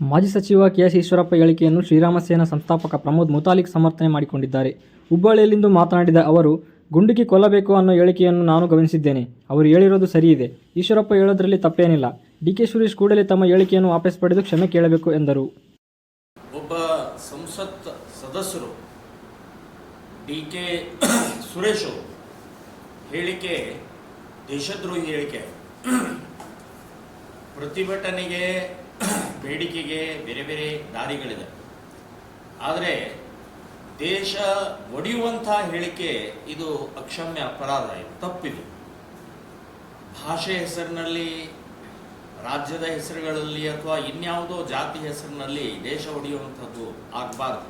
ಮಾಜಿ ಸಚಿವ ಕೆಎಸ್ ಈಶ್ವರಪ್ಪ ಹೇಳಿಕೆಯನ್ನು ಶ್ರೀರಾಮ ಸೇನಾ ಸಂಸ್ಥಾಪಕ ಪ್ರಮೋದ್ ಮುತಾಲಿಕ್ ಸಮರ್ಥನೆ ಮಾಡಿಕೊಂಡಿದ್ದಾರೆ. ಹುಬ್ಬಳ್ಳಿಯಲ್ಲಿಂದು ಮಾತನಾಡಿದ ಅವರು ಗುಂಡಿಗೆ ಕೊಲ್ಲಬೇಕು ಅನ್ನೋ ಹೇಳಿಕೆಯನ್ನು ನಾನು ಗಮನಿಸಿದ್ದೇನೆ. ಅವರು ಹೇಳಿರೋದು ಸರಿಯಿದೆ. ಈಶ್ವರಪ್ಪ ಹೇಳೋದ್ರಲ್ಲಿ ತಪ್ಪೇನಿಲ್ಲ. ಡಿ ಕೆ ಸುರೇಶ್ ಕೂಡಲೇ ತಮ್ಮ ಹೇಳಿಕೆಯನ್ನು ವಾಪಸ್ ಪಡೆದು ಕ್ಷಮೆ ಕೇಳಬೇಕು ಎಂದರು. ಒಬ್ಬ ಸಂಸತ್ ಸದಸ್ಯರು ಡಿ ಕೆ ಸುರೇಶ್ ಹೇಳಿಕೆ, ದೇಶದ್ರೋಹಿ ಹೇಳಿಕೆ, ಪ್ರತಿಭಟನೆಗೆ ಬೇಡಿಕೆಗೆ ಬೇರೆ ಬೇರೆ ದಾರಿಗಳಿದೆ. ಆದರೆ ದೇಶ ಒಡೆಯುವಂಥ ಹೇಳಿಕೆ ಇದು ಅಕ್ಷಮ್ಯ ಅಪರಾಧ, ಇದು ತಪ್ಪಿದು. ಭಾಷೆ ಹೆಸರಿನಲ್ಲಿ, ರಾಜ್ಯದ ಹೆಸರುಗಳಲ್ಲಿ ಅಥವಾ ಇನ್ಯಾವುದೋ ಜಾತಿ ಹೆಸರಿನಲ್ಲಿ ದೇಶ ಒಡೆಯುವಂಥದ್ದು ಆಗಬಾರ್ದು.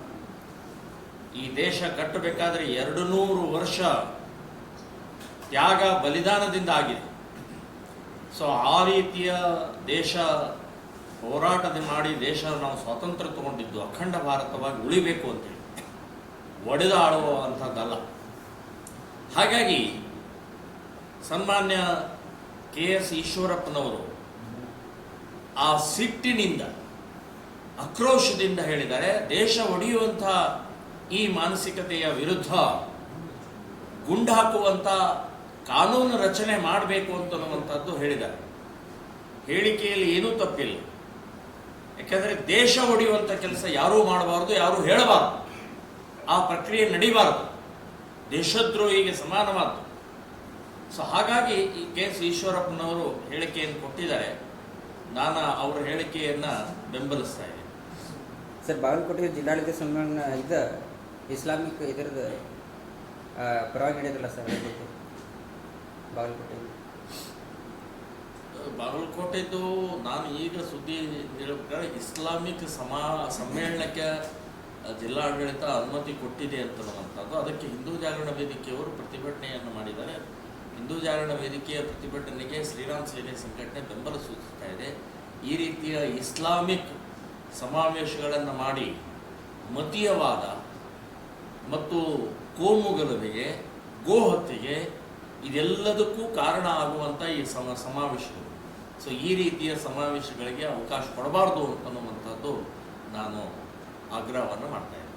ಈ ದೇಶ ಕಟ್ಟಬೇಕಾದ್ರೆ ಎರಡು ನೂರು ವರ್ಷ ತ್ಯಾಗ ಬಲಿದಾನದಿಂದ ಆಗಿದೆ. ಸೊ ಆ ರೀತಿಯ ದೇಶ ಹೋರಾಟದ ಮಾಡಿ ದೇಶ ನಾವು ಸ್ವಾತಂತ್ರ್ಯ ತಗೊಂಡಿದ್ದು ಅಖಂಡ ಭಾರತವಾಗಿ ಉಳಿಬೇಕು ಅಂತೇಳಿ ಒಡೆದಾಡುವಂಥದ್ದಲ್ಲ ಹಾಗಾಗಿ ಸನ್ಮಾನ್ಯ ಕೆ ಎಸ್ ಈಶ್ವರಪ್ಪನವರು ಆ ಸಿಟ್ಟಿನಿಂದ, ಆಕ್ರೋಶದಿಂದ ಹೇಳಿದರೆ ದೇಶ ಒಡೆಯುವಂಥ ಈ ಮಾನಸಿಕತೆಯ ವಿರುದ್ಧ ಗುಂಡಾಕುವಂಥ ಕಾನೂನು ರಚನೆ ಮಾಡಬೇಕು ಅಂತನ್ನುವಂಥದ್ದು ಹೇಳಿದ್ದಾರೆ. ಹೇಳಿಕೆಯಲ್ಲಿ ಏನೂ ತಪ್ಪಿಲ್ಲ. ಯಾಕೆಂದರೆ ದೇಶ ಒಡೆಯುವಂಥ ಕೆಲಸ ಯಾರೂ ಮಾಡಬಾರ್ದು, ಯಾರೂ ಹೇಳಬಾರ್ದು. ಆ ಪ್ರಕ್ರಿಯೆ ನಡಿಬಾರದು. ದೇಶದ್ರೋಹಿಗೆ ಸಮಾನವಾದ್ದು. ಸೊ ಹಾಗಾಗಿ ಈ ಕೆ ಎಸ್ ಈಶ್ವರಪ್ಪನವರು ಹೇಳಿಕೆಯನ್ನು ಕೊಟ್ಟಿದ್ದಾರೆ. ನಾನು ಅವರ ಹೇಳಿಕೆಯನ್ನು ಬೆಂಬಲಿಸ್ತಾ ಇದ್ದೀನಿ. ಸರ್ ಬಾಗಲಕೋಟೆ ಜಿಲ್ಲಾಡಳಿತ ಸಮ್ಮೇಳನ ಇದ್ದ ಇಸ್ಲಾಮಿಕ್ ಇದರದ ಪರವಾಗಿ ನಡೆಯೋದಿಲ್ಲ ಸರ್ ಬಾಗಲಕೋಟೆ ಬಾಗಲಕೋಟೆದು ನಾನು ಈಗ ಸುದ್ದಿ ಹೇಳಬೇಕಾದ್ರೆ ಇಸ್ಲಾಮಿಕ್ ಸಮಾ ಸಮ್ಮೇಳನಕ್ಕೆ ಜಿಲ್ಲಾಡಳಿತ ಅನುಮತಿ ಕೊಟ್ಟಿದೆ ಅಂತನ್ನುವಂಥದ್ದು ಅದಕ್ಕೆ ಹಿಂದೂ ಜಾಗರಣ ವೇದಿಕೆಯವರು ಪ್ರತಿಭಟನೆಯನ್ನು ಮಾಡಿದ್ದಾರೆ. ಹಿಂದೂ ಜಾಗರಣ ವೇದಿಕೆಯ ಪ್ರತಿಭಟನೆಗೆ ಶ್ರೀರಾಮ್ ಸೇನೆ ಸಂಘಟನೆ ಬೆಂಬಲ ಸೂಚಿಸ್ತಾ ಇದೆ. ಈ ರೀತಿಯ ಇಸ್ಲಾಮಿಕ್ ಸಮಾವೇಶಗಳನ್ನು ಮಾಡಿ ಮತೀಯವಾದ ಮತ್ತು ಕೋಮುಗಲಭೆಗೆ, ಗೋಹತ್ಯೆಗೆ ಇದೆಲ್ಲದಕ್ಕೂ ಕಾರಣ ಆಗುವಂಥ ಈ ಸಮ, ಸಮಾವೇಶಗಳು. ಸೊ ಈ ರೀತಿಯ ಸಮಾವೇಶಗಳಿಗೆ ಅವಕಾಶ ಕೊಡಬಾರ್ದು ಅನ್ನುವಂಥದ್ದು ನಾನು ಆಗ್ರಹವನ್ನು ಮಾಡ್ತಾ ಇದ್ದೀನಿ.